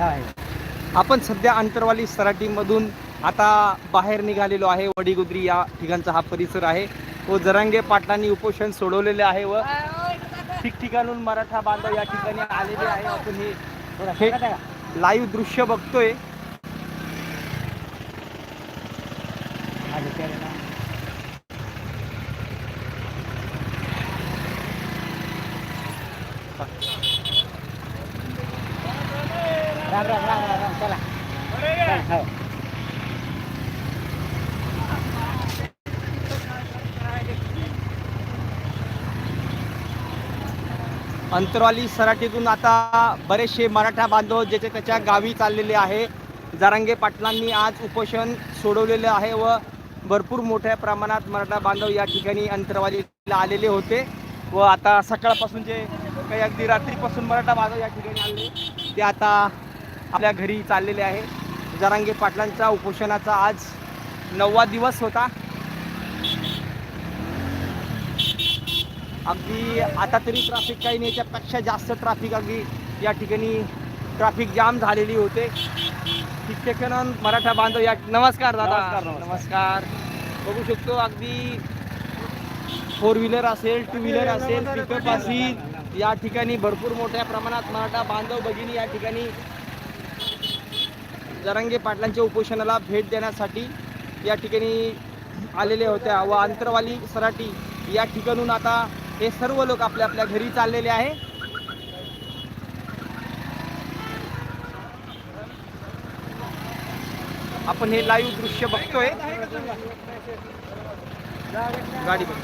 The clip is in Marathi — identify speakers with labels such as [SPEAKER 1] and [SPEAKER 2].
[SPEAKER 1] आपण सध्या अंतरवाली सराटीमधून आता बाहेर निघालेलो आहे. वडीगुद्री या ठिकाणचा हा परिसर आहे. व जरांगे पाटलांनी उपोषण सोडवलेले आहे व ठिकठिकाणून मराठा बांधव या ठिकाणी आलेले आहे. आपण हे लाईव्ह दृश्य बघतोय.
[SPEAKER 2] राम राम राम राम राम चला हो.
[SPEAKER 1] अंतरवाली सराटीतून आता बरेचसे मराठा बांधव ज्याचे त्याच्या गावी चाललेले आहे जारांगे पाटलांनी आज उपोषण सोडवलेलं आहे व भरपूर मोठ्या प्रमाणात मराठा बांधव या ठिकाणी अंतरवालीला आलेले होते व आता सकाळपासून जे काही अगदी रात्रीपासून मराठा बांधव या ठिकाणी आले ते आता आपल्या घरी चाललेले आहे. जारांगे पाटलांच्या उपोषणाचा आज नववा दिवस होता. अगदी आता तरी ट्रॅफिक काही नाही याच्यापेक्षा जास्त ट्रॅफिक अगदी या ठिकाणी ट्रॅफिक जाम झालेली होते. ठिकठिकाणून मराठा बांधव या नमस्कार दादा.
[SPEAKER 2] नमस्कार
[SPEAKER 1] बघू शकतो अगदी फोर व्हीलर असेल टू व्हीलर असेल पिकअप असेल या ठिकाणी भरपूर मोठ्या प्रमाणात मराठा बांधव भगिनी या ठिकाणी जरांगे पाटलांच्या उपोषणाला भेट देण्यासाठी या ठिकाणी आलेले होत्या व अंतरवाली सराटी या ठिकाणून आता हे सर्व लोक आपल्या आपल्या घरी चाललेले आहे. आपण हे लाईव्ह दृश्य बघतोय. गाडी बघ?